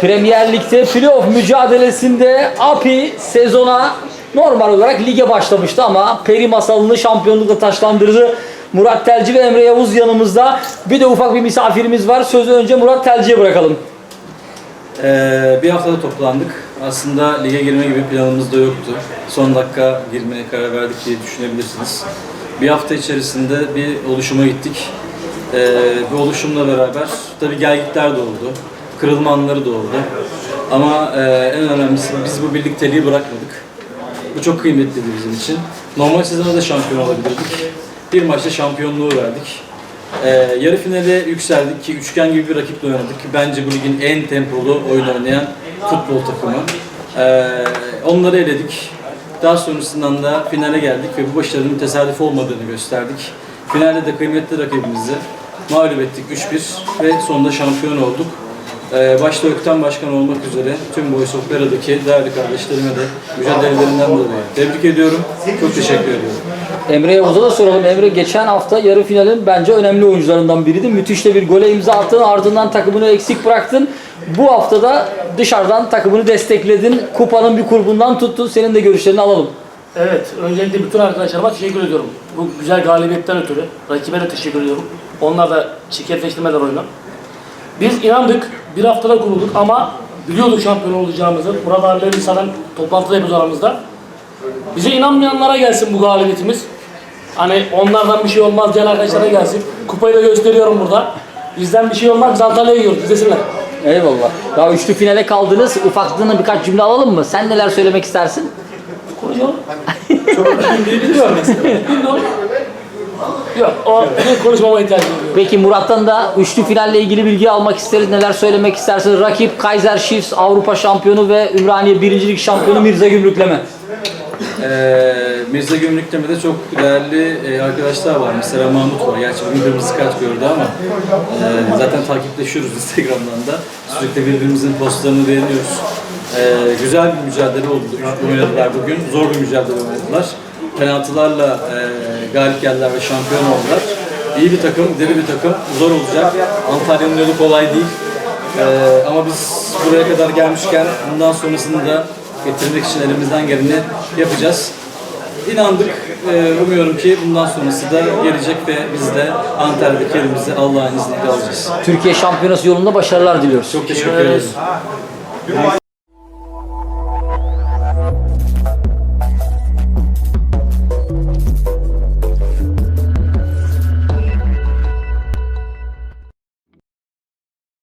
Premier Lig'de playoff mücadelesinde API sezona normal olarak lige başlamıştı ama Peri masalını şampiyonlukla taşlandırdı. Murat Telci ve Emre Yavuz yanımızda. Bir de ufak bir misafirimiz var. Sözü önce Murat Telci'ye bırakalım. Ee, bir haftada toplandık. Aslında lige girme gibi planımız da yoktu. Son dakika girmeye karar verdik diye düşünebilirsiniz. Bir hafta içerisinde bir oluşuma gittik. Ee, bu oluşumla beraber tabii gelgitler de oldu. Kırılma anları da oldu. Ama e, en önemlisi biz bu birlikteliği bırakmadık. Bu çok kıymetliydi bizim için. Normal sezonda da şampiyon olabilirdik. Bir maçta şampiyonluğu verdik. Ee, yarı finale yükseldik ki üçgen gibi bir rakiple oynadık. Bence bu ligin en tempolu oyun oynayan futbol takımı. Ee, onları eledik. Daha sonrasından da finale geldik ve bu başarının tesadüf olmadığını gösterdik. Finalde de kıymetli rakibimizi mağlup ettik 3-1 ve sonunda şampiyon olduk. Ee, başta Ökten Başkan olmak üzere tüm Boys Opera'daki değerli kardeşlerime de mücadelelerinden dolayı tebrik ediyorum. Çok teşekkür ediyorum. Emre Yavuz'a da soralım. Emre geçen hafta yarı finalin bence önemli oyuncularından biriydi. Müthiş de bir gole imza attın. Ardından takımını eksik bıraktın. Bu hafta da dışarıdan takımını destekledin. Kupanın bir kurbundan tuttun. Senin de görüşlerini alalım. Evet, öncelikle bütün arkadaşlarıma teşekkür ediyorum. Bu güzel galibiyetten ötürü. Rakibe de teşekkür ediyorum. Onlar da şirketleştirmediler oyunu. Biz inandık, bir haftada kurulduk ama biliyorduk şampiyon olacağımızı. Murat abiyle biz zaten toplantıda yapıyoruz aramızda. Bize inanmayanlara gelsin bu galibiyetimiz. Hani onlardan bir şey olmaz diğer arkadaşlara gelsin. Kupayı da gösteriyorum burada. Bizden bir şey olmaz, biz Antalya'ya gidiyoruz, izlesinler. Eyvallah. Daha üçlü finale kaldınız. Ufaklığına birkaç cümle alalım mı? Sen neler söylemek istersin? Konuşalım. Bilmiyorum. Yok, o benim konuşmama ihtiyacım yok. Peki Murat'tan da üçlü finalle ilgili bilgi almak isteriz. Neler söylemek istersin? Rakip Kaiser Chiefs Avrupa şampiyonu ve Ümraniye birincilik şampiyonu Mirza Gümrükleme. Ee, Mirza Gümrükleme'de çok değerli e, arkadaşlar var. Mesela Mahmut var. Gerçi kırmızı kart gördü ama e, zaten takipleşiyoruz Instagram'dan da. Sürekli birbirimizin postlarını beğeniyoruz. E, güzel bir mücadele oldu. oynadılar bugün. Zor bir mücadele oynadılar. Penaltılarla e, galip geldiler ve şampiyon oldular. İyi bir takım, deli bir takım. Zor olacak. Antalya'nın yolu kolay değil. E, ama biz buraya kadar gelmişken bundan sonrasını da getirmek için elimizden geleni yapacağız. İnandık. Ee, umuyorum ki bundan sonrası da gelecek ve biz de Antalya'daki yerimizi Allah'ın izniyle alacağız. Türkiye şampiyonası yolunda başarılar diliyoruz. Çok teşekkür ederim.